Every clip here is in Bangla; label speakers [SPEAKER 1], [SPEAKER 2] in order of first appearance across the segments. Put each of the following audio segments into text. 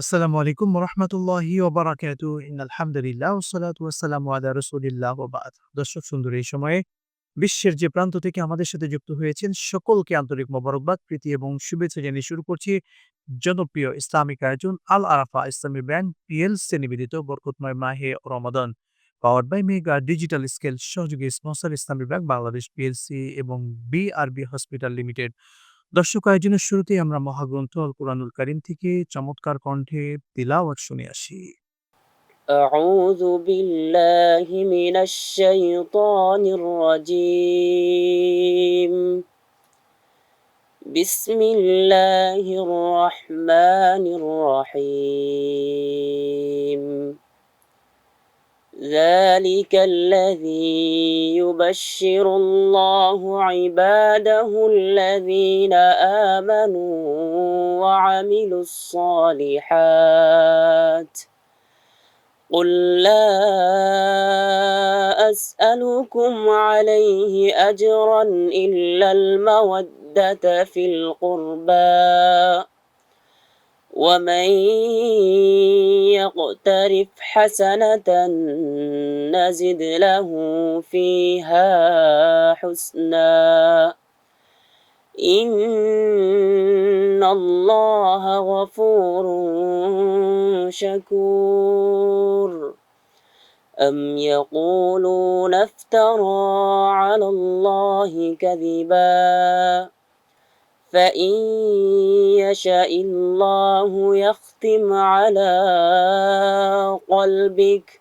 [SPEAKER 1] আসসালামু আলাইকুম রহমতুল্লাহি ওবারাকাতু আলহামদুলিল্লাহ ওসালাতু ওয়াসালামু আলা রসুলিল্লাহ ওবাদ দর্শক সুন্দর, এই সময়ে বিশ্বের যে প্রান্ত থেকে আমাদের সাথে যুক্ত হয়েছেন সকলকে আন্তরিক মোবারকবাদ, প্রীতি এবং শুভেচ্ছা জানিয়ে শুরু করছি জনপ্রিয় ইসলামিক আয়োজন আল আরাফা ইসলামী ব্যাংক পিএলসি নিবেদিত বরকতময় মাহে রমাদান। Powered by mega digital scale সহযোগী sponsor Islami bank Bangladesh PLC এবং বিআরবি হসপিটাল লিমিটেড। দর্শক আয়োজনের শুরুতেই আমরা মহাগ্রন্থ আল কোরআনুল কারিম থেকে চমৎকার কণ্ঠে তিলাওয়াত শুনে আসি
[SPEAKER 2] أعوذ بالله من الشيطان الرجيم بسم الله الرحمن الرحيم ذلك الذي يبشر الله عباده الذين آمنوا وعملوا الصالحات قل لا أسألكم عليه أجرا إلا المودة في القربى ومن يقترف حسنة نزد له فيها حسنا. إن الله غفور شكور. أم يقولون افترى على الله كذبا؟ فإن يشاء الله يختم على قلبك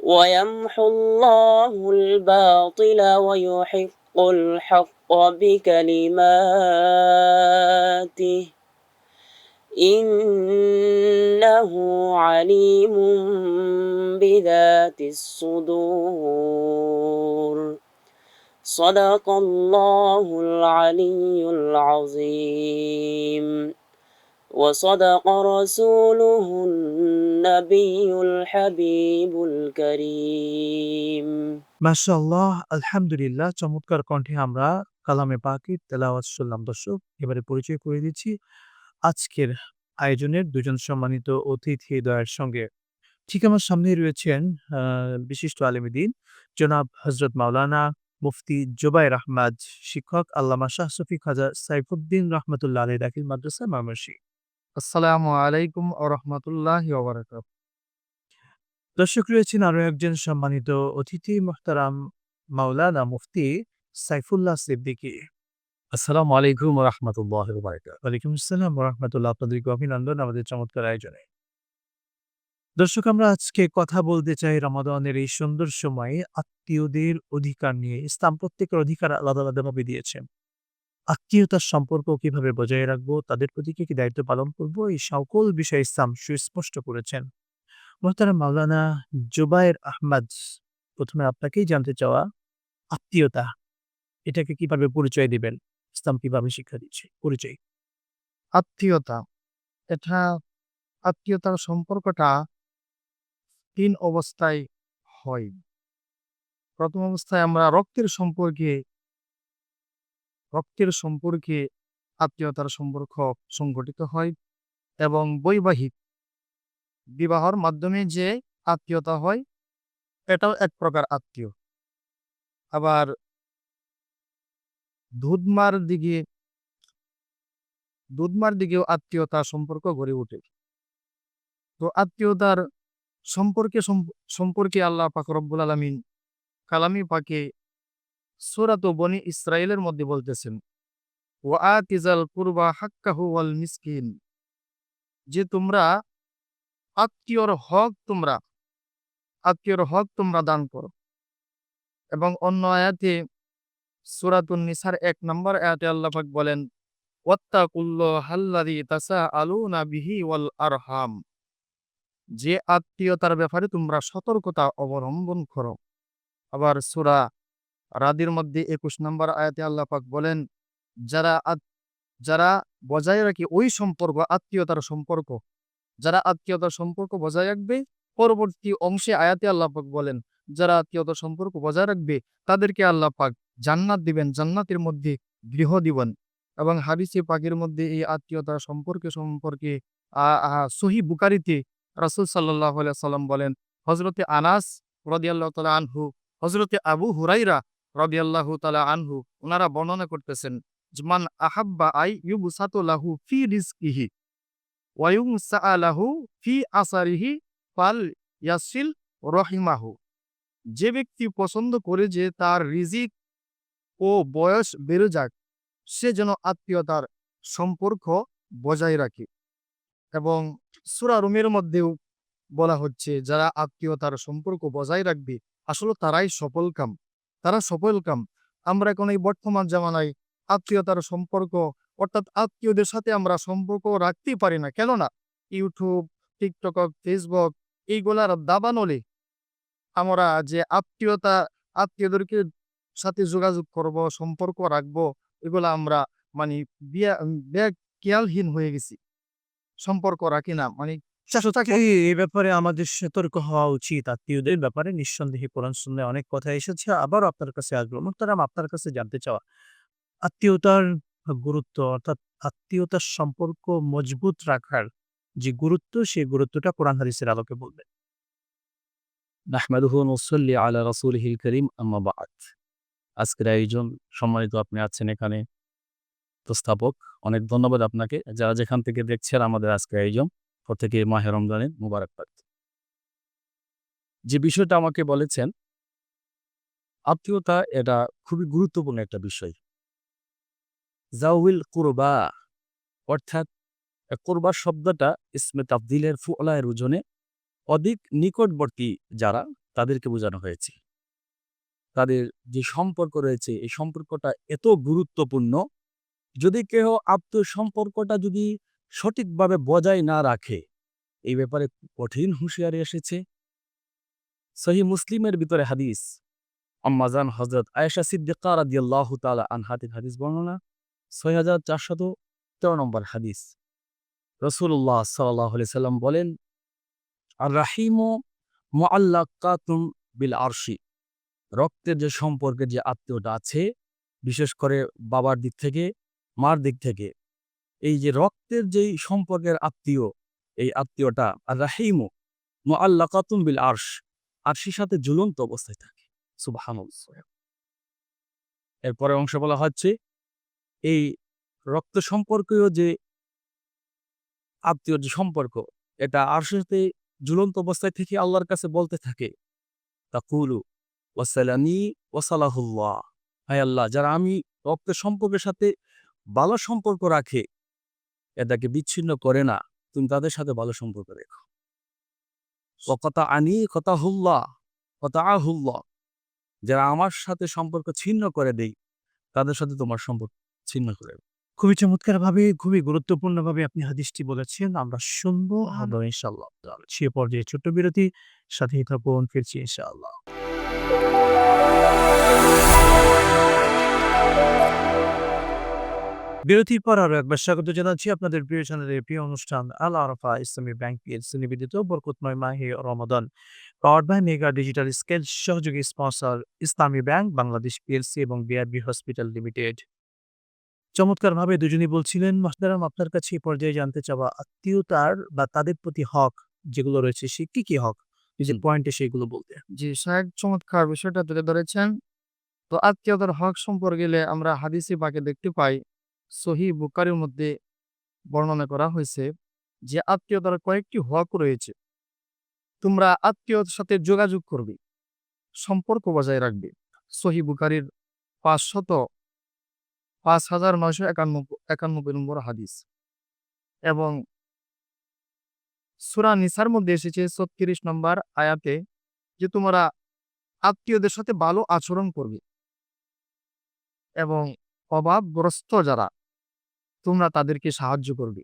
[SPEAKER 2] ويمحو الله الباطل ويحق الحق بكلماته إنه عليم بذات الصدور صدق الله العلي العظيم وصدق رسوله النبي الحبيب الكريم
[SPEAKER 1] মাশাআল্লাহ আলহামদুলিল্লাহ চমৎকার কণ্ঠে আমরা কালামে পাকের তেলাওয়াত শুনলাম দর্শক এবারে পরিচয় করে দিচ্ছি আজকের আয়োজনের দুজন সম্মানিত অতিথি দয়ের সঙ্গে ঠিক আমার সামনে রয়েছেন আহ, বিশিষ্ট আলেমীদিন জনাব হজরত মাওলানা মুফতি জুবাইর আহমদ শিক্ষক আল্লামা শাহ শফি খাজা সাইফুদ্দিন রহমতুল্লাহ আলী দাখিল মাদ্রাসা মামর্শি
[SPEAKER 3] আসসালামু আলাইকুম ও রহমতুল্লাহ
[SPEAKER 1] দর্শক রয়েছেন আরও একজন সম্মানিত অতিথি মোহতারাম মাওলানা মুফতি সাইফুল্লাহ সিদ্দিকী।
[SPEAKER 3] আসসালামু আলাইকুম রহমতুল্লাহ
[SPEAKER 1] ওয়ালাইকুম আসসালাম রহমতুল্লাহ। আপনাদেরকে অভিনন্দন আমাদের চমৎকার আয়োজনে। দর্শক, আমরা আজকে কথা বলতে চাই রমাদানের এই সুন্দর সময়ে আত্মীয়দের অধিকার নিয়ে। ইসলাম প্রত্যেকের অধিকার আলাদা আলাদাভাবে দিয়েছেন আত্মীয়তার সম্পর্ক কীভাবে বজায় রাখব, তাদের প্রতি কি কি দায়িত্ব পালন করব, এই সকল বিষয়ে ইসলাম সুস্পষ্ট করেছেন। মোহতারা মাওলানা জুবায়ের আহমদ, প্রথমে আপনাকেই জানতে চাওয়া, আত্মীয়তা, এটাকে কীভাবে পরিচয় দিবেন? ইসলাম কীভাবে শিক্ষা দিচ্ছে? পরিচয়।
[SPEAKER 3] আত্মীয়তা, এটা আত্মীয়তার সম্পর্কটা তিন অবস্থায় হয়। প্রথম অবস্থায় আমরা রক্তের সম্পর্কে রক্তের সম্পর্কে আত্মীয়তার সম্পর্ক সংগঠিত হয় এবং বৈবাহিক বিবাহর মাধ্যমে যে আত্মীয়তা হয়, এটাও এক প্রকার আত্মীয়। আবার দুধমার দিকে, দুধমার দিকেও আত্মীয়তা সম্পর্ক গড়ে ওঠে। তো আত্মীয়তার সম্পর্কে সম্পর্কে আল্লাহ পাক রব্বুল আলমিন কালামি পাকে সুরাত বনি ইসরায়েলের মধ্যে বলতেছেন ও আতিজাল কুরবা হাক্কাহু ওয়াল মিসকিন যে তোমরা আত্মীয়র হক তোমরা, আত্মীয়র হক তোমরা দান করো। এবং অন্য আয়াতে সুরাতুন নিসার এক নম্বর আয়াতে আল্লাহ পাক বলেন আলু না বিহি ওয়াল আরহাম যে আত্মীয়তার ব্যাপারে তোমরা সতর্কতা অবলম্বন করো। আবার সূরা রাদির মধ্যে একুশ নম্বর আয়াতে আল্লাহ পাক বলেন, যারা যারা বজায় রাখে ওই সম্পর্ক, আত্মীয়তার সম্পর্ক, যারা আত্মীয়তার সম্পর্ক বজায় রাখবে, পরবর্তী অংশে আয়াতে আল্লাহ পাক বলেন, যারা আত্মীয়তার সম্পর্ক বজায় রাখবে, তাদেরকে আল্লাহ পাক জান্নাত দিবেন, জান্নাতের মধ্যে গৃহ দিবেন। এবং হাদিসে পাকের মধ্যে এই আত্মীয়তা সম্পর্কে সম্পর্কে সহি বুকারিতে রাসুল সাল্লাহ সাল্লাম বলেন হজরতে আনাস রদিয়াল্লাহ তালা আনহু হজরতে আবু হুরাইরা রদিয়াল্লাহু তালা আনহু ওনারা বর্ণনা করতেছেন জমান আহাব্বা আই ইউবুসাতু লাহু ফি রিজকিহি ওয়ায়ুম সাআলাহু ফি আসারিহি ফাল ইয়াসিল রহিমাহু। যে ব্যক্তি পছন্দ করে যে তার রিজিক ও বয়স বেড়ে যাক, সে যেন আত্মীয়তার সম্পর্ক বজায় রাখে এবং সুরা রুমের মধ্যেও বলা হচ্ছে, যারা আত্মীয়তার সম্পর্ক বজায় রাখবে, আসলে তারাই সফলকাম। তারা সফলকাম। আমরা এখন এই বর্তমান জামানায় আত্মীয়তার সম্পর্ক, অর্থাৎ আত্মীয়দের সাথে আমরা সম্পর্ক রাখতেই পারি না। কেননা ইউটিউব টিকটক ফেসবুক এইগুলার দাবানলে আমরা যে আত্মীয়তা, আত্মীয়দেরকে সাথে যোগাযোগ করব, সম্পর্ক রাখব, এগুলা আমরা মানে বিয়া- খেয়ালহীন হয়ে গেছি। সম্পর্ক রাখি না। মানে
[SPEAKER 1] এই ব্যাপারে আমাদের সতর্ক হওয়া উচিত। আত্মীয়দের ব্যাপারে নিঃসন্দেহে কোরআন শুনলে অনেক কথা এসেছে। আবারও আপনার কাছে আসব। মোহতারাম আপনার কাছে জানতে চাওয়া আত্মীয়তার গুরুত্ব অর্থাৎ আত্মীয়তার সম্পর্ক মজবুত রাখার যে গুরুত্ব সেই গুরুত্বটা কোরআন হাদিসের আলোকে বলবেন
[SPEAKER 4] নাহমাদুহু নসল্লি আলা রাসূলিহিল করিম আম্মা বাদ। আজকের আয়োজন সম্মানিত আপনি আছেন এখানে। উপস্থাপক অনেক ধন্যবাদ আপনাকে। যারা যেখান থেকে দেখছেন আমাদের আজকে আয়োজন প্রত্যেকে মাহে রমজানের মুবারকবাদ। যে বিষয়টা আমাকে বলেছেন, আত্মীয়তা এটা খুবই গুরুত্বপূর্ণ একটা বিষয়। জাউল কুরবা, অর্থাৎ কোরবা শব্দটা ইসমে তাবদিলের ফুলায়ের ওজনে অধিক নিকটবর্তী যারা, তাদেরকে বোঝানো হয়েছে। তাদের যে সম্পর্ক রয়েছে, এই সম্পর্কটা এত গুরুত্বপূর্ণ যদি কেহ আত্ম সম্পর্কটা যদি সঠিকভাবে বজায় না রাখে, এই ব্যাপারে কঠিন হুঁশিয়ারি এসেছে। সহি মুসলিমের ভিতরে হাদিস, আম্মাজান হজরত আয়েশা সিদ্দিকা রাদিয়াল্লাহু তাআলা আনহাতির হাদিস বর্ণনা, ছয় হাজার চারশত তেরো নম্বর হাদিস। রসুল্লাহ সাল্লাহ সাল্লাম বলেন আর রাহিমো মোয়াল্লাকাতুম বিল আরশি। রক্তের যে সম্পর্কের যে আত্মীয়টা আছে, বিশেষ করে বাবার দিক থেকে মার দিক থেকে। এই যে রক্তের যেই সম্পর্কের আত্মীয়, এই আত্মীয়টা আর রাহিমো মোয়াল্লাকাতুম বিল আরশ, আরশির সাথে ঝুলন্ত অবস্থায় থাকে। সুবাহানুল্লাহ। এরপরে অংশ বলা হচ্ছে, এই রক্ত সম্পর্কীয় যে আত্মীয় যে সম্পর্ক, এটা আরশের সাথে ঝুলন্ত অবস্থায় থেকে আল্লাহর কাছে বলতে থাকে, তাকুলু ওয়াসালানি ওয়াসালাহুল্লাহ। হায় আল্লাহ, যারা আমি রক্তের সম্পর্কের সাথে ভালো সম্পর্ক রাখে এটাকে বিচ্ছিন্ন করে না। তুমি তাদের সাথে ভালো সম্পর্ক রেখো। ও কথা আনি কথা হুল্লাহ কথা আহুল্লাহ যারা আমার সাথে সম্পর্ক ছিন্ন করে দেই তাদের সাথে তোমার সম্পর্ক ছিন্ন করে।
[SPEAKER 1] খুবই চমৎকার ভাবে খুবই গুরুত্বপূর্ণ ভাবে আপনি হাদিসটি বলেছেন। আমরা শুনব আমরা ইনশাল্লাহ সে পর্যায়ে ছোট্ট বিরতি সাথেই থাকুন ফিরছি ইনশাআল্লাহ। বিরতির পর আরও একবার স্বাগত জানাচ্ছি আপনাদের প্রিয় চ্যানেলের প্রিয় অনুষ্ঠান আল আরফা ইসলামী ব্যাংক পিএলসি নিবেদিত বরকতময় মাহে রমাদান। Power by mega digital scale সহযোগী sponsor Islami bank Bangladesh PLC এবং বিআরবি হসপিটাল লিমিটেড। চমৎকারভাবে দুজনই বলছিলেন মাহতারাম আপনার কাছে এই পর্যায়ে জানতে চাওয়া আত্মীয়তার বা তাদের প্রতি হক যেগুলো রয়েছে সে কি কি হক? যে পয়েন্টে সেগুলো বলতে।
[SPEAKER 3] যে শাহেক চমৎকার বিষয়টা তুলে ধরেছেন। তো আত্মীয়তার হক সম্পর্কে গেলে আমরা হাদিসি বাকে দেখতে পাই সহি বুকারির মধ্যে বর্ণনা করা হয়েছে যে আত্মীয়তার কয়েকটি হক রয়েছে। তোমরা আত্মীয়তার সাথে যোগাযোগ করবে, সম্পর্ক বজায় রাখবে। সহি বুকারির পাঁচশত পাঁচ হাজার নয়শো একানব্বই একানব্বই নম্বর হাদিস। এবং সুরা নিসার মধ্যে এসেছে ছত্রিশ নম্বর আয়াতে যে, তোমরা আত্মীয়দের সাথে ভালো আচরণ করবে। এবং অভাবগ্রস্ত যারা তোমরা তাদেরকে সাহায্য করবে।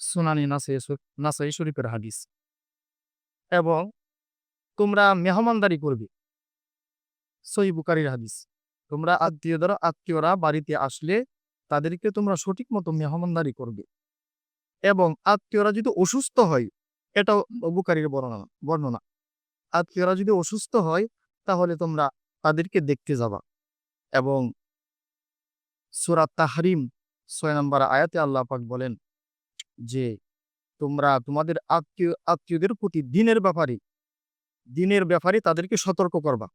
[SPEAKER 3] সুনানি নাসে নাসাই শরীফের হাদিস। এবং তোমরা মেহমানদারি করবে। সই বুকারির হাদিস। তোমরা আত্মীয়রা আত্মীয়রা বাড়িতে আসলে তাদেরকে তোমরা সঠিক মতো মেহমানদারি করবে। এবং আত্মীয়রা যদি অসুস্থ হয়, এটাও বুকারির বর্ণনা বর্ণনা। আত্মীয়রা যদি অসুস্থ হয়, তাহলে তোমরা তাদেরকে দেখতে যাবা। এবং সুরাত তাহরিম ছয় নম্বর আয়াতে আল্লাহ পাক বলেন যে, তোমরা তোমাদের আত্মীয়, আত্মীয়দের প্রতি দিনের ব্যাপারে দিনের ব্যাপারে তাদেরকে সতর্ক করবা,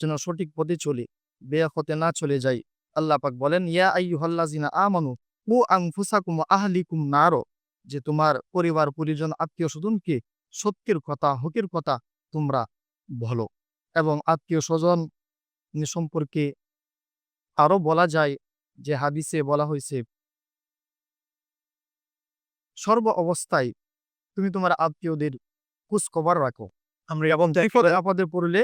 [SPEAKER 3] যেন সঠিক পথে চলে বেয়া হতে না চলে যায় আল্লাহ পাক বলেন, ইয়া আইয়ুহাল্লাযিনা আমানু ও আনফুসাকুম ওয়া আহলিকুম নারো, যে তোমার পরিবার, পরিজন, আত্মীয় স্বজনকে সত্যের কথা, হকের কথা তোমরা বলো এবং আত্মীয় স্বজন সম্পর্কে আরও বলা যায় যে, হাদিসে বলা হয়েছে সর্ব অবস্থায় তুমি তোমার আত্মীয়দের খোঁজখবর রাখো।
[SPEAKER 1] আমরা এবং
[SPEAKER 3] আপদে পড়লে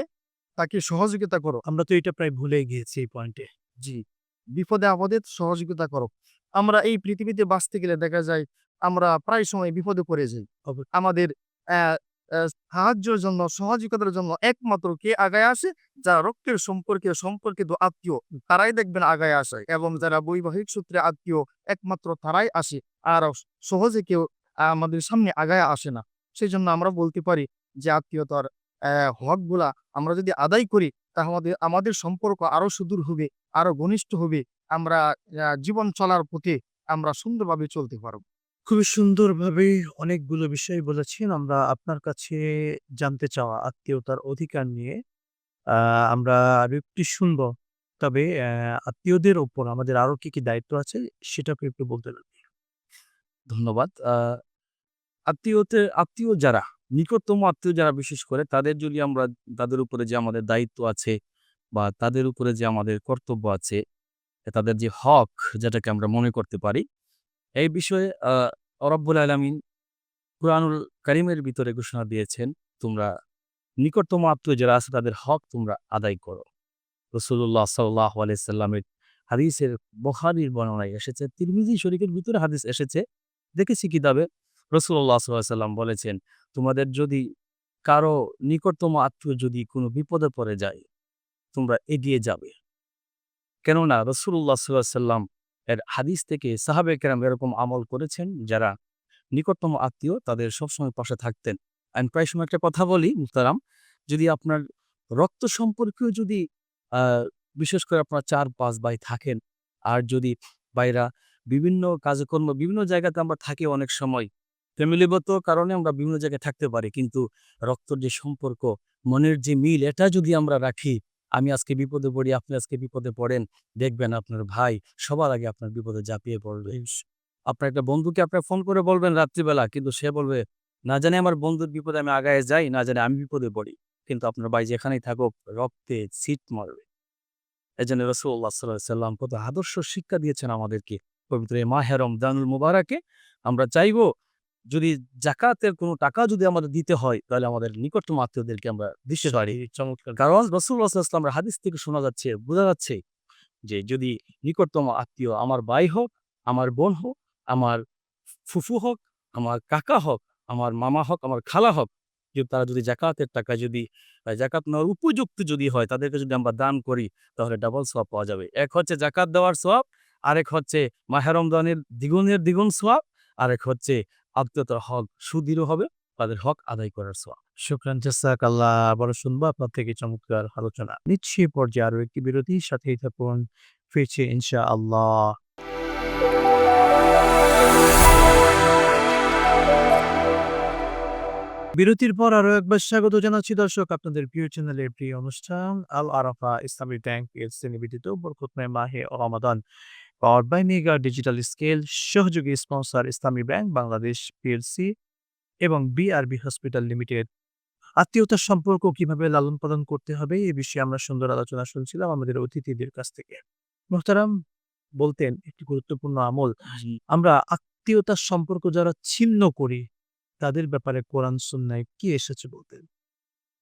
[SPEAKER 3] তাকে সহযোগিতা করো।
[SPEAKER 1] আমরা তো এটা প্রায় ভুলে গিয়েছি এই পয়েন্টে
[SPEAKER 3] জি বিপদে আপদে সহযোগিতা করো। আমরা এই পৃথিবীতে বাঁচতে গেলে দেখা যায় আমরা প্রায় সময় বিপদে পড়ে যাই। আমাদের সাহায্যের জন্য সহযোগিতার জন্য একমাত্র কে আগায় আসে? যারা রক্তের সম্পর্কে, সম্পর্কিত আত্মীয়, তারাই দেখবেন আগায় আসে এবং যারা বৈবাহিক সূত্রে আত্মীয়, একমাত্র তারাই আসে। আর সহজে কেউ আমাদের সামনে আগায় আসে না। সেই জন্য আমরা বলতে পারি যে আত্মীয়তার হকগুলা আমরা যদি আদায় করি, তাহলে আমাদের সম্পর্ক আরও সুদূর হবে, আরও ঘনিষ্ঠ হবে। আমরা জীবন চলার পথে আমরা সুন্দরভাবে চলতে পারব।
[SPEAKER 1] খুবই সুন্দরভাবে অনেকগুলো বিষয় বলেছেন। আমরা আপনার কাছে জানতে চাওয়া আত্মীয়তার অধিকার নিয়ে আমরা আরও একটু শুনব। তবে আত্মীয়দের ওপর আমাদের আরও কি কি দায়িত্ব আছে সেটা একটু বলতে পারবেন
[SPEAKER 4] ধন্যবাদ। আত্মীয়তে, আত্মীয় যারা, নিকটতম আত্মীয় যারা বিশেষ করে, তাদের যদি আমরা, তাদের উপরে যে আমাদের দায়িত্ব আছে বা তাদের উপরে যে আমাদের কর্তব্য আছে, তাদের যে হক, যেটাকে আমরা মনে করতে পারি, এই বিষয়ে রব্বুল আলমিন কুরআনুল করিমের ভিতরে ঘোষণা দিয়েছেন, তোমরা নিকটতম আত্মীয় যারা আছে তাদের হক তোমরা আদায় করো। রসুল্লাহ সাল্লাহ আলাইসাল্লামের হাদিসের বখারির বর্ণনায় এসেছে, তিরমিজি শরীফের ভিতরে হাদিস এসেছে, দেখেছি কিতাবে। রসুল্লাহ সাল্লাম বলেছেন, তোমাদের যদি কারও নিকটতম আত্মীয় যদি কোনো বিপদে পড়ে যায়, তোমরা এগিয়ে যাবে। কেননা রসুল্লাহ সাল্লাম এর হাদিস থেকে সাহাবে কেরাম এরকম আমল করেছেন যারা নিকটতম আত্মীয়, তাদের সবসময় পাশে থাকতেন। আমি প্রায় সময় একটা কথা বলি মুস্তারাম যদি আপনার রক্ত সম্পর্কীয় যদি বিশেষ করে আপনার চার পাঁচ ভাই থাকেন, আর যদি বাইরা বিভিন্ন কাজকর্ম বিভিন্ন জায়গাতে আমরা থাকি অনেক সময়, ফ্যামিলিগত কারণে আমরা বিভিন্ন জায়গায় থাকতে পারি, কিন্তু রক্তর যে সম্পর্ক, মনের যে মিল, এটা যদি আমরা রাখি আমি আজকে বিপদে পড়ি, আপনি আজকে বিপদে পড়েন, দেখবেন আপনার ভাই সবার আগে আপনার বিপদে ঝাঁপিয়ে পড়বে। আপনার একটা বন্ধুকে আপনার ফোন করে বলবেন রাত্রিবেলা, কিন্তু সে বলবে, না জানি আমার বন্ধুর বিপদে আমি আগায় যাই, না জানি আমি বিপদে পড়ি। কিন্তু আপনার ভাই যেখানেই থাকুক, রক্তে সিট মারবে। এই জন্য রসুল্লাহ সাল্লাম কত আদর্শ শিক্ষা দিয়েছেন আমাদেরকে। পবিত্র এই মাহে রমজানুল মুবারাকে আমরা চাইব যদি জাকাতের কোনো টাকা যদি আমাদের দিতে হয় তাহলে আমাদের নিকটতম আত্মীয়দেরকে আমরা দিতে পারি।
[SPEAKER 1] চমৎকার।
[SPEAKER 4] কারণ রসুল্লাহ ইসলামের হাদিস থেকে শোনা যাচ্ছে বোঝা যাচ্ছে যে যদি নিকটতম আত্মীয় আমার ভাই হোক আমার বোন হোক আমার ফুফু হোক আমার কাকা হোক আমার মামা হোক আমার খালা হোক যদি তারা যদি জাকাতের টাকা যদি জাকাত নেওয়ার উপযুক্ত যদি হয় তাদেরকে যদি আমরা দান করি তাহলে ডাবল সোয়াব পাওয়া যাবে। এক হচ্ছে জাকাত দেওয়ার সোয়াব আরেক হচ্ছে মাহেরমদানের দ্বিগুণের দ্বিগুণ সোয়াব আরেক হচ্ছে আত্মীয়তার হক সুদৃঢ় হবে, তাদের হক আদায় করার সোয়াব।
[SPEAKER 1] শুক্রান জাসাক আল্লাহ আবারও শুনব আপনার থেকে চমৎকার আলোচনা। নিচ্ছি পর্যায়ে আরও একটি বিরতি, সাথেই থাকুন, ফিরছি ইনশা আল্লাহ বিরতির পর আরও একবার স্বাগত জানাচ্ছি দর্শক, আপনাদের প্রিয় চ্যানেলের প্রিয় অনুষ্ঠান, আল আরাফা ইসলামী ব্যাংক এর নিবেদিত বরকতময় মাহে রমাদান। Power by mega digital scale সহযোগী sponsor Islami bank Bangladesh PLC এবং বিআরবি হসপিটাল লিমিটেড আত্মীয়তার সম্পর্ক কীভাবে লালন পালন করতে হবে এ বিষয়ে আমরা সুন্দর আলোচনা শুনছিলাম আমাদের অতিথিদের কাছ থেকে। মোহতারাম বলতেন একটি গুরুত্বপূর্ণ আমল। আমরা আত্মীয়তার সম্পর্ক যারা ছিন্ন করি তাদের ব্যাপারে কোরআন সুন্নায় কি এসেছে বলতেন?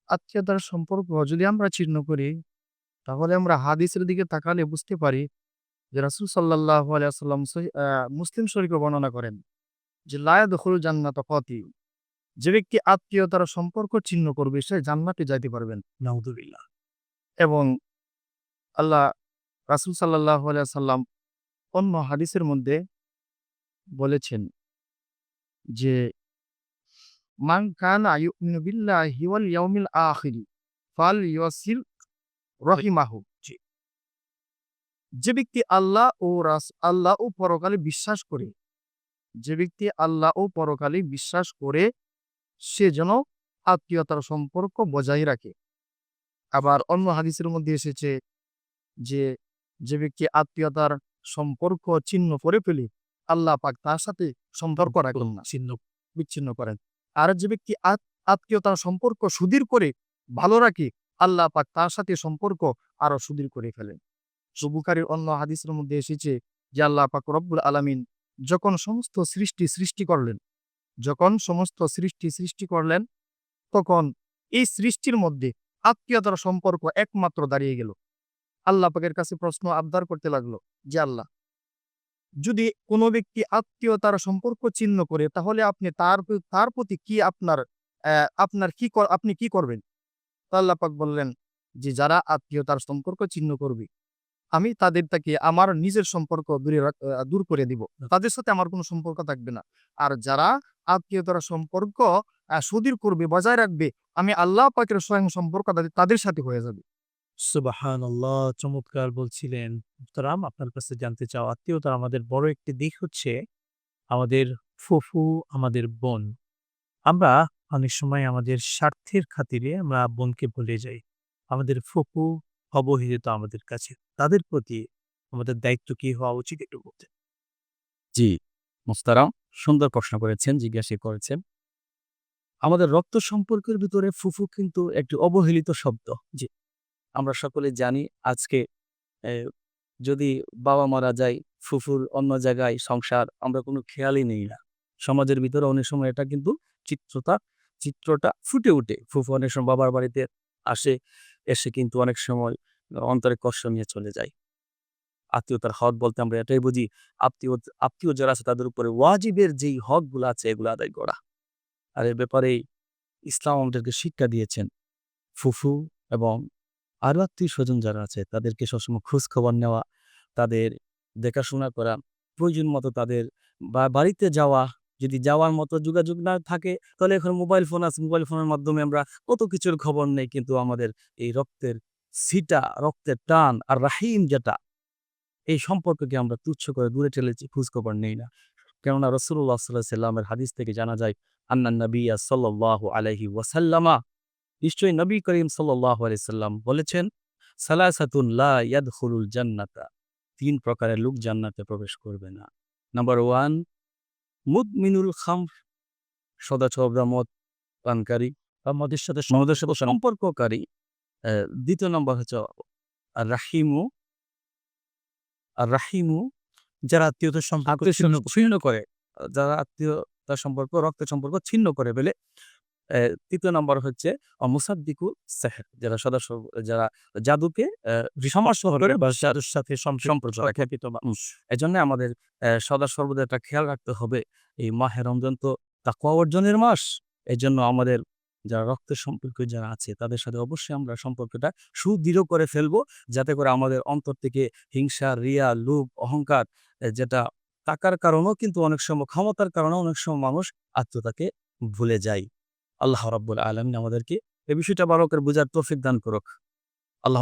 [SPEAKER 3] আত্মীয়তার সম্পর্ক যদি আমরা ছিন্ন করি তাহলে আমরা হাদিসের দিকে তাকালে বুঝতে পারি যে রাসুল সাল্লাহ আলিয়াল্লাম মুসলিম শরীফে বর্ণনা করেন যে লায়া দখল জান্নাত কতি যে ব্যক্তি আত্মীয়তার সম্পর্ক চিহ্ন করবে সে জান্নাতে যাইতে পারবেন
[SPEAKER 1] নাউদুবিল্লাহ
[SPEAKER 3] এবং আল্লাহ রাসুল সাল্লাহ সাল্লাম অন্য হাদিসের মধ্যে বলেছেন যে মান কান আয়ুমিনু বিল্লাহি ওয়াল ইয়াউমিল আখিরি ফাল ইয়াসিল রহিমাহু। যে ব্যক্তি আল্লাহ ও রাস আল্লাহ ও পরকালে বিশ্বাস করে যে ব্যক্তি আল্লাহ ও পরকালে বিশ্বাস করে সে যেন আত্মীয়তার সম্পর্ক বজায় রাখে। আবার অন্য হাদিসের মধ্যে এসেছে যে যে ব্যক্তি আত্মীয়তার সম্পর্ক ছিন্ন করে ফেলে আল্লাহ পাক তার সাথে সম্পর্ক রাখেন না।
[SPEAKER 1] ছিন্ন
[SPEAKER 3] বিচ্ছিন্ন করেন। আর যে ব্যক্তি আত- আত্মীয়তার সম্পর্ক সুদীর করে ভালো রাখে আল্লাহ পাক তার সাথে সম্পর্ক আরও সুদীর করে ফেলেন। সুবুকারীর অন্য হাদিসের মধ্যে এসেছে যে আল্লাহ পাক রব্বুল আলামিন যখন সমস্ত সৃষ্টি সৃষ্টি করলেন, যখন সমস্ত সৃষ্টি সৃষ্টি করলেন, তখন এই সৃষ্টির মধ্যে আত্মীয়তার সম্পর্ক একমাত্র দাঁড়িয়ে গেল। আল্লাহ পাকের কাছে প্রশ্ন আবদার করতে লাগল যে আল্লাহ, যদি কোনো ব্যক্তি আত্মীয়তার সম্পর্ক চিহ্ন করে, তাহলে আপনি তার তার প্রতি কি আপনার আপনার কি আপনি কি করবেন? তো আল্লাহ পাক বললেন যে যারা আত্মীয়তার সম্পর্ক চিহ্ন করবে আমি তাদের থেকে আমার নিজের সম্পর্ক দূরে দূর করে দিব। তাদের সাথে আমার কোনো সম্পর্ক থাকবে না। আর যারা আত্মীয়তার সম্পর্ক সুদীর করবে বজায় রাখবে আমি আল্লাহ পাকের স্বয়ং সম্পর্ক তাদের- সাথে হয়ে যাবে।
[SPEAKER 1] সুবাহান আল্লাহ চমৎকার বলছিলেন। মুহতারাম আপনার কাছে জানতে চাও আত্মীয়তার আমাদের বড় একটি দিক হচ্ছে আমাদের ফুফু আমাদের বোন। আমরা অনেক সময় আমাদের স্বার্থের খাতিরে আমরা বোনকে ভুলে যাই। আমাদের ফুফু অবহেলিত আমাদের কাছে। তাদের প্রতি আমাদের দায়িত্ব কি হওয়া উচিত একটু বলতে?
[SPEAKER 4] জি মোস্তারাম সুন্দর প্রশ্ন করেছেন, জিজ্ঞাসা করেছেন। আমাদের রক্ত সম্পর্কের ভিতরে ফুফু কিন্তু একটি অবহেলিত শব্দ। জি, আমরা সকলে জানি আজকে যদি বাবা মারা যায়, ফুফুর অন্য জায়গায় সংসার, আমরা কোনো খেয়ালই নেই না। সমাজের ভিতরে অনেক সময় এটা কিন্তু চিত্রতা, চিত্রটা ফুটে ওঠে। ফুফু অনেক সময় বাবার বাড়িতে আসে, এসে কিন্তু অনেক সময় অন্তরে কষ্ট নিয়ে চলে যায় আত্মীয়তার হক বলতে আমরা এটাই বুঝি। আত্মীয় আত্মীয় যারা আছে তাদের উপরে ওয়াজিবের যেই হকগুলো আছে এগুলো আদায় করা। আর এ ব্যাপারে ইসলাম আমাদেরকে শিক্ষা দিয়েছেন। ফুফু এবং আরও আত্মীয় স্বজন যারা আছে তাদেরকে সবসময় খোঁজ খবর নেওয়া, তাদের দেখাশোনা করা, প্রয়োজন মতো তাদের বা বাড়িতে যাওয়া, যদি যাওয়ার মতো যোগাযোগ না থাকে তাহলে এখন মোবাইল ফোন আছে। মোবাইল ফোনের মাধ্যমে আমরা কত কিছুর খবর নেই কিন্তু আমাদের এই রক্তের সিটা রক্তের টান আর রাহিম যেটা এই সম্পর্ককে আমরা তুচ্ছ করে দূরে ঠেলেছি খোঁজ খবর নেই না। কেননা রসুল্লাহ সাল্লাহ সাল্লামের হাদিস থেকে জানা যায় আন্না নবিয়া সাল্লাহ আলহি ওয়াসাল্লামা নিশ্চয়ই নবী করিম সাল্লাহ আলাইসাল্লাম বলেছেন সালাসাতুন লা ইয়াদখুলুল জান্নাতা তিন প্রকারের লোক জান্নাতে প্রবেশ করবে না। নাম্বার ওয়ান মুদমিনুল খাম সদাচবদা মদ পানকারী বা মদের সাথে মদের সাথে সম্পর্ককারী। দ্বিতীয় নম্বর হচ্ছে রাহিমু আর রাহিমু
[SPEAKER 1] যারা আত্মীয়তার সম্পর্ক ছিন্ন
[SPEAKER 4] করে যারা আত্মীয়তার সম্পর্ক রক্তের সম্পর্ক ছিন্ন করে ফেলে। আহ, তৃতীয় নম্বর হচ্ছে মুসাদ্দিকু সেহের যারা সদস্য যারা জাদুকে সমস্যা করে বা জাদুর সাথে সম্পর্ক রাখে এই জন্য আমাদের সদা সর্বদা একটা খেয়াল রাখতে হবে এই মাহে রমজান তো তাকুয়া অর্জনের মাস এই জন্য আমাদের যারা রক্তের সম্পর্ক যারা আছে, তাদের সাথে অবশ্যই আমরা সম্পর্কটা সুদৃঢ় করে ফেলব। যাতে করে আমাদের অন্তর থেকে হিংসা, রিয়া, লোভ, অহংকার যেটা টাকার কারণেও কিন্তু অনেক সময়, ক্ষমতার কারণেও অনেক সময় মানুষ আত্মীয়তাকে ভুলে যায়। আল্লাহ রাব্বুল আলমিন আমাদেরকে এই বিষয়টা ভালো করে বোঝার তৌফিক দান করুক। আল্লাহ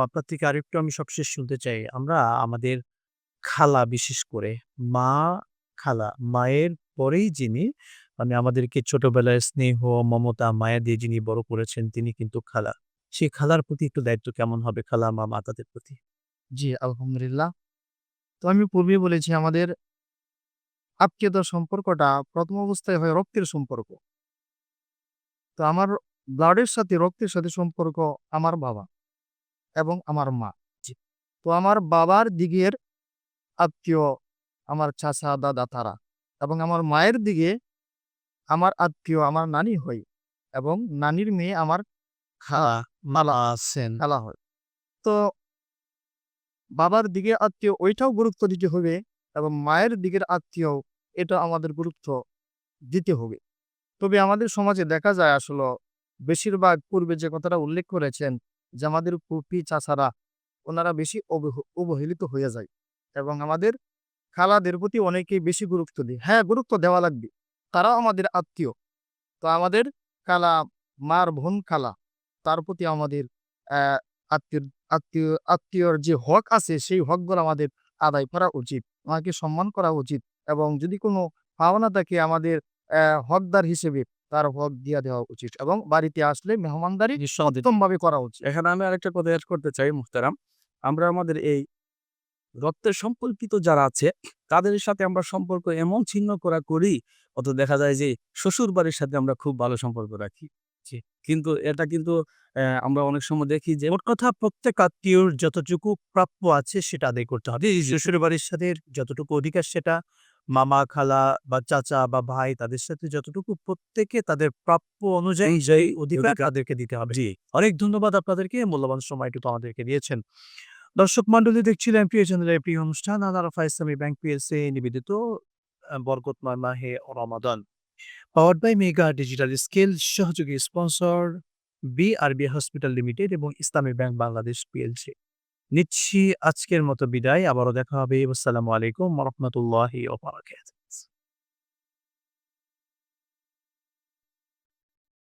[SPEAKER 1] আপনার থেকে আরেকটু আমি সবশেষ শুনতে চাই। আমরা আমাদের খালা বিশেষ করে মা, খালা, মায়ের পরেই যিনি মানে আমাদেরকে ছোটবেলায় স্নেহ মমতা মায়া দিয়ে যিনি বড় করেছেন তিনি কিন্তু খালা। সেই খালার প্রতি একটু দায়িত্ব কেমন হবে খালা মা মাতাদের প্রতি?
[SPEAKER 3] জি আলহামদুলিল্লাহ। তো আমি পূর্বে বলেছি আমাদের আত্মীয়তার সম্পর্কটা প্রথম অবস্থায় হয় রক্তের সম্পর্ক। তো আমার ব্লাডের সাথে রক্তের সাথে সম্পর্ক আমার বাবা এবং আমার মা। তো আমার বাবার দিকের আত্মীয় আমার চাচা দাদা তারা এবং আমার মায়ের দিকে আমার আত্মীয় আমার নানি হয় এবং নানির মেয়ে আমার
[SPEAKER 1] খালা মালা আছেন।
[SPEAKER 3] খেলা হয়। তো বাবার দিকে আত্মীয় ওইটাও গুরুত্ব দিতে হবে এবং মায়ের দিকের আত্মীয় এটা আমাদের গুরুত্ব দিতে হবে। তবে আমাদের সমাজে দেখা যায় আসলে বেশিরভাগ পূর্বে যে কথাটা উল্লেখ করেছেন যে আমাদের পুপি চাচারা ওনারা বেশি অবহ- অবহেলিত হয়ে যায় এবং আমাদের খালাদের প্রতি অনেকেই বেশি গুরুত্ব দেয়। হ্যাঁ গুরুত্ব দেওয়া লাগবে। তারাও আমাদের আত্মীয়। তো আমাদের খালা মার বোন খালা তার প্রতি আমাদের আত্মীয় আত্মীয় আত্মীয়র যে হক আছে সেই হকগুলো আমাদের আদায় করা উচিত। ওনাকে সম্মান করা উচিত এবং যদি কোনো পাওনা থাকে আমাদের হকদার হিসেবে তার হক দিয়া দেওয়া উচিত এবং বাড়িতে আসলে মেহমানদারি
[SPEAKER 4] নিঃসন্দেহে।
[SPEAKER 3] উত্তমভাবে করা উচিত।
[SPEAKER 4] এখানে আমি আরেকটা কথা অ্যাড করতে চাই মুহতারাম। আমরা আমাদের এই রক্তের সম্পর্কিত যারা আছে তাদের সাথে আমরা সম্পর্ক এমন ছিন্ন করা করি অত দেখা যায় যে শ্বশুর বাড়ির সাথে আমরা খুব ভালো সম্পর্ক রাখি। কিন্তু এটা কিন্তু আমরা অনেক সময় দেখি যে
[SPEAKER 1] মোট কথা প্রত্যেক আত্মীয়র যতটুকু প্রাপ্য আছে সেটা আদায় করতে হবে। শ্বশুর বাড়ির সাথে যতটুকু অধিকার সেটা মামা খালা বা চাচা বা ভাই তাদের সাথে যতটুকু প্রত্যেকে তাদের প্রাপ্য অনুযায়ী যেই অধিকার তাদেরকে দিতে হবে।
[SPEAKER 4] জি।
[SPEAKER 1] অনেক ধন্যবাদ আপনাদেরকে মূল্যবান সময়টুকু আমাদেরকে দিয়েছেন। দর্শক মন্ডলী দেখছিলেন প্রিয় চ্যানেলের প্রিয় অনুষ্ঠান আনারফা ইসলামী ব্যাংক পিএলসি নিবেদিত বরকতময় মাহে Ramadan. Power by mega digital scale সহযোগী স্পন্সর বিআরবি হসপিটাল লিমিটেড এবং ইসলামী ব্যাংক বাংলাদেশ পিএলসি নিচ্ছি আজকের মতো বিদায়, আবারও দেখা হবে। আসসালামু আলাইকুম রহমতুল্লাহি ওবরাকাতুহু